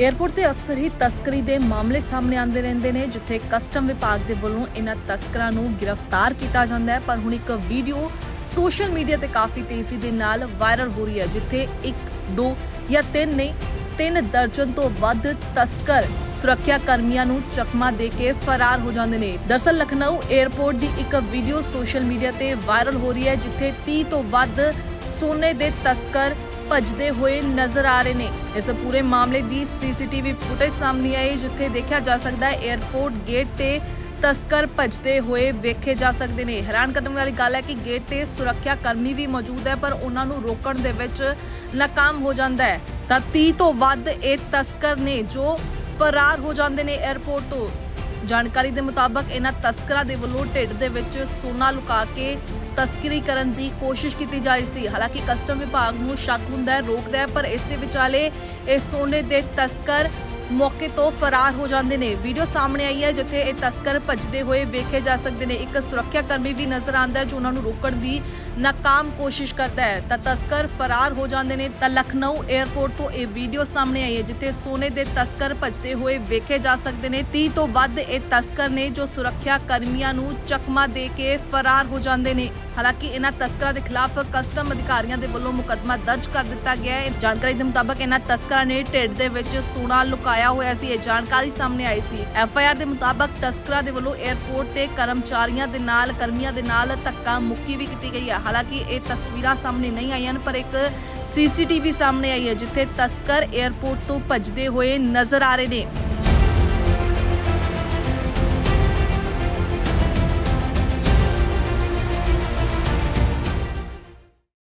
Airport ਤੇ ਅਕਸਰ ਹੀ ਤਸਕਰੀ ਦੇ ਮਾਮਲੇ ਸਾਹਮਣੇ ਆਉਂਦੇ ਰਹਿੰਦੇ ਨੇ, ਜਿੱਥੇ ਕਸਟਮ ਵਿਭਾਗ ਦੇ ਵੱਲੋਂ ਇਹਨਾਂ ਤਸਕਰਾਂ ਨੂੰ ਗ੍ਰਿਫਤਾਰ ਕੀਤਾ ਜਾਂਦਾ ਹੈ। ਪਰ ਹੁਣ ਇੱਕ ਵੀਡੀਓ ਸੋਸ਼ਲ ਮੀਡੀਆ ਤੇ ਕਾਫੀ ਤੇਜ਼ੀ ਦੇ ਨਾਲ ਵਾਇਰਲ ਹੋ ਰਹੀ ਹੈ, ਜਿੱਥੇ ਇੱਕ, ਦੋ ਜਾਂ ਤਿੰਨ ਨਹੀਂ, ਤਿੰਨ ਦਰਜਨ ਤੋਂ ਵੱਧ ਤਸਕਰ ਸੁਰੱਖਿਆ ਕਰਮੀਆਂ ਨੂੰ ਚਕਮਾ ਦੇ ਕੇ ਫਰਾਰ ਹੋ ਜਾਂਦੇ ਨੇ। ਦਰਸਲ ਲਖਨਊ ਏਅਰਪੋਰਟ ਦੀ ਇੱਕ ਵੀਡੀਓ ਸੋਸ਼ਲ ਮੀਡੀਆ ਤੇ ਵਾਇਰਲ ਹੋ ਰਹੀ ਹੈ, ਜਿੱਥੇ 30 ਤੋਂ ਵੱਧ ਸੋਨੇ ਦੇ ਤਸਕਰ ਭੱਜਦੇ ਹੋਏ ਨਜ਼ਰ ਆ ਰਹੇ ਨੇ। ਇਸ ਪੂਰੇ ਮਾਮਲੇ ਦੀ ਸੀਸੀਟੀਵੀ ਫੁਟੇਜ ਸਾਹਮਣੇ ਆਈ, ਜਿੱਥੇ ਦੇਖਿਆ ਜਾ ਸਕਦਾ ਹੈ 에ਅਰਪੋਰਟ ਗੇਟ ਤੇ ਤਸਕਰ ਭੱਜਦੇ ਹੋਏ ਵੇਖੇ ਜਾ ਸਕਦੇ ਨੇ। ਹੈਰਾਨ ਕਰਨ ਵਾਲੀ ਗੱਲ ਹੈ ਕਿ ਗੇਟ ਤੇ ਸੁਰੱਖਿਆ ਕਰਮੀ ਵੀ ਮੌਜੂਦ ਹੈ, ਪਰ ਉਹਨਾਂ ਨੂੰ ਰੋਕਣ ਦੇ ਵਿੱਚ ਨਾਕਾਮ ਹੋ ਜਾਂਦਾ ਹੈ। ਤਾਂ 30 ਤੋਂ ਵੱਧ ਇਹ ਤਸਕਰ ਨੇ ਜੋ ਫਰਾਰ ਹੋ ਜਾਂਦੇ ਨੇ 에ਅਰਪੋਰਟ ਤੋਂ। ਜਾਣਕਾਰੀ ਦੇ ਮੁਤਾਬਕ, ਇਹਨਾਂ ਤਸਕਰਾਂ ਦੇ ਵੱਲੋਂ ਢਿੱਡ ਦੇ ਵਿੱਚ ਸੋਨਾ ਲੁਕਾ ਕੇ ਤਸਕਰੀ ਕਰਨ ਦੀ ਕੋਸ਼ਿਸ਼ ਕੀਤੀ ਜਾ ਰਹੀ ਸੀ। ਹਾਲਾਂਕਿ ਕਸਟਮ ਵਿਭਾਗ ਨੂੰ ਸ਼ੱਕ ਹੁੰਦਾ ਹੈ, ਰੋਕਦਾ ਹੈ, ਪਰ ਇਸੇ ਵਿਚਾਲੇ ਇਹ ਸੋਨੇ ਦੇ ਤਸਕਰ ਮੌਕੇ ਤੋਂ ਫਰਾਰ ਹੋ ਜਾਂਦੇ ਨੇ। ਵੀਡੀਓ ਸਾਹਮਣੇ ਆਈ ਹੈ, ਜਿੱਥੇ ਇਹ ਤਸਕਰ ਭੱਜਦੇ ਹੋਏ ਵੇਖੇ ਜਾ ਸਕਦੇ ਨੇ। ਇੱਕ ਸੁਰੱਖਿਆ ਕਰਮੀ ਵੀ ਨਜ਼ਰ ਆਉਂਦਾ ਹੈ, ਜੋ ਉਹਨਾਂ ਨੂੰ ਰੋਕਣ ਦੀ ਨਾਕਾਮ ਕੋਸ਼ਿਸ਼ ਕਰਦਾ ਹੈ। ਤਾਂ ਤਸਕਰ ਫਰਾਰ ਹੋ ਜਾਂਦੇ ਨੇ ਤਾਂ ਲਖਨਊ 에ਅਰਪੋਰਟ ਤੋਂ ਇਹ ਵੀਡੀਓ ਸਾਹਮਣੇ ਆਈ ਹੈ, ਜਿੱਥੇ ਸੋਨੇ ਦੇ ਤਸਕਰ ਭੱਜਦੇ ਹੋਏ ਵੇਖੇ ਜਾ ਸਕਦੇ ਨੇ। 30 ਤੋਂ ਵੱਧ ਇਹ ਤਸਕਰ ਨੇ ਜੋ ਸੁਰੱਖਿਆ ਕਰਮੀਆਂ ਨੂੰ ਚਕਮਾ ਦੇ ਕੇ ਫਰਾਰ ਹੋ ਜਾਂਦੇ ਨੇ। ਹਾਲਾਂਕਿ ਇਹਨਾਂ ਤਸਕਰਾਂ ਦੇ ਖਿਲਾਫ ਕਸਟਮ ਅਧਿਕਾਰੀਆਂ ਦੇ ਵੱਲੋਂ ਮੁਕੱਦਮਾ ਦਰਜ ਕਰ ਦਿੱਤਾ ਗਿਆ ਹੈ। ਜਾਣਕਾਰੀ ਦੇ ਮੁਤਾਬਕ ਇਹਨਾਂ ਤਸਕਰਾਂ ਨੇ ਢਿੱਡ ਦੇ ਵਿੱਚ ਸੋਨਾ ਲੁਕਾਇਆ ਹੋਇਆ ਸੀ। ਇਹ ਜਾਣਕਾਰੀ ਸਾਹਮਣੇ ਆਈ ਸੀ। ਐਫ ਆਈ ਆਰ ਦੇ ਮੁਤਾਬਕ ਤਸਕਰਾਂ ਦੇ ਵੱਲੋਂ 에ਅਰਪੋਰਟ ਤੇ ਕਰਮਚਾਰੀਆਂ ਦੇ ਨਾਲ, ਕਰਮੀਆਂ ਦੇ ਨਾਲ ਧੱਕਾ ਮੁੱਕੀ ਵੀ ਕੀਤੀ ਗਈ ਹੈ। ਹਾਲਾਂਕਿ ਇਹ ਤਸਵੀਰਾਂ ਸਾਹਮਣੇ ਨਹੀਂ ਆਈਆਂ ਹਨ ਪਰ ਇੱਕ ਸੀਸੀਟੀਵੀ ਸਾਹਮਣੇ ਆਈ ਹੈ, ਜਿੱਥੇ ਤਸਕਰ 에ਅਰਪੋਰਟ ਤੋਂ ਭੱਜਦੇ ਹੋਏ ਨਜ਼ਰ ਆ ਰਹੇ ਨੇ।